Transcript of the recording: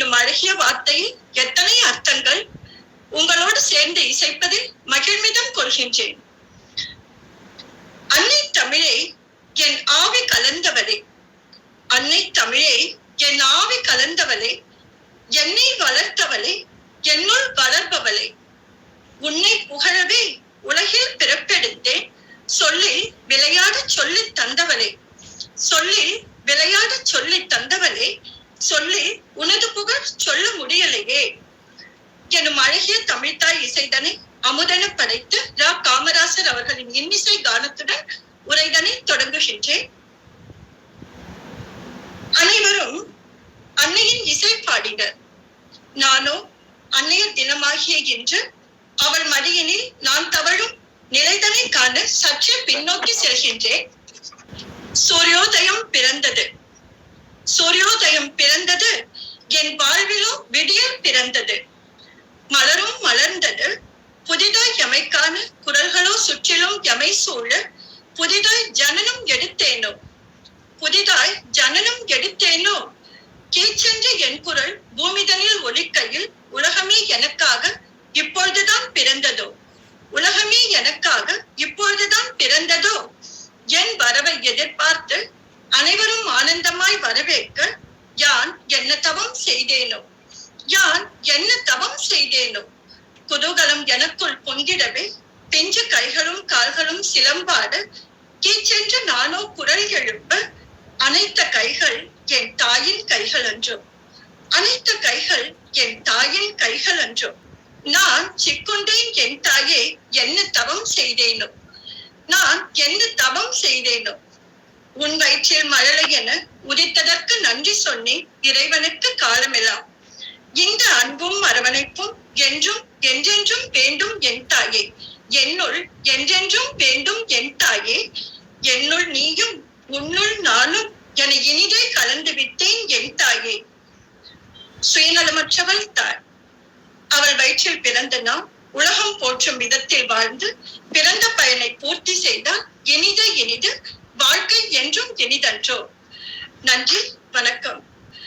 என்னும் அழகிய வார்த்தையில் எத்தனை அர்த்தங்கள் உங்களோடு சேர்ந்து இசைப்பதில் மகிழ்மிதம் கொள்கின்றேன். அன்னை தமிழே என் ஆவி கலந்தவளே. அன்னை தமிழே என் ஆவி கலந்தவளே. என்னை வளர்த்தவளே என்னுள் வளர்பவளே. உன்னை புகழவே உலகில் பிறப்பெடுத்தேன். சொல்லில் விளையாட சொல்லி தந்தவளே. சொல்லில் விளையாட சொல்லி தந்தவளே. சொல்லி உனது புகழ் சொல்ல முடியலையே. எனும் அழகிய தமிழ்தாய் இசைதனை அமுதன படைத்து ரா காமராசர் அவர்களின் இன்னிசை கானத்துடன் உரைதனை தொடங்குகின்றேன். அனைவரும் அன்னையின் இசை பாடினர். நானோ அன்னையர் தினமாகிய இன்று அவள் மடியினில் நான் தவழும் நிலைதனை காண சற்றே பின்னோக்கி செல்கின்றேன். சூரியோதயம் பிறந்தது. சூரியோதயம் பிறந்தது. என் வாழ்விலோ விடியல் பிறந்தது. மலரும் மலர்ந்தது. புதிதாய் எமைக்கான குரல்களோ சுற்றிலும் எமை சூழ புதிதாய் ஜனனம் எடுத்தேனோ? புதிதாய் ஜனனம் எடுத்தேனோ? கீச்சென்ற என் குரல் பூமிதனில் ஒலிக்கையில் உலகமே எனக்காக இப்பொழுதுதான் பிறந்ததோ? உலகமே எனக்காக இப்பொழுதுதான் பிறந்ததோ? என் வரவை எதிர்பார்த்து அனைவரும் ஆனந்தம் ஆனந்தமாய் வரவேற்க யான் என்ன தவம் செய்தேனோ? யான் என்ன தவம் செய்தேனோ? குதூகலம் எனக்குள் பொங்கிடவே பிஞ்சு கைகளும் கால்களும் சிலம்பாட கீச்சென்று நானோ குரல் எழுப்ப அனைத்த கைகள் என் தாயின் கைகள் அன்றோ? அனைத்த கைகள் என் தாயின் கைகள் அன்றோ? நான் சிக்குண்டேன் என் தாயே என்ன தவம் செய்தேனோ? நான் என்ன தவம் செய்தேனோ? உன் வயிற்றில் மழலை என உதித்ததற்கு நன்றி சொன்னேன் இறைவனுக்கு காலமெல்லாம் இந்த அன்பும் அரவணைப்பும் என்றும் என்றென்றும் வேண்டும் என் தாயே. என்னுள் என்றென்றும் வேண்டும் என் தாயே. என்னுள் நீயும் உன்னுள் நானும் என இனிதே கலந்து விட்டேன் என் தாயே. சுயநலமற்றவள் தாய். அவள் வயிற்றில் பிறந்த நாம் உலகம் போற்றும் விதத்தில் வாழ்ந்து பிறந்த பயனை பூர்த்தி செய்தால் இனிது இனிது வாழ்க்கை என்றும் இனிதன்றோ. நன்றி வணக்கம்.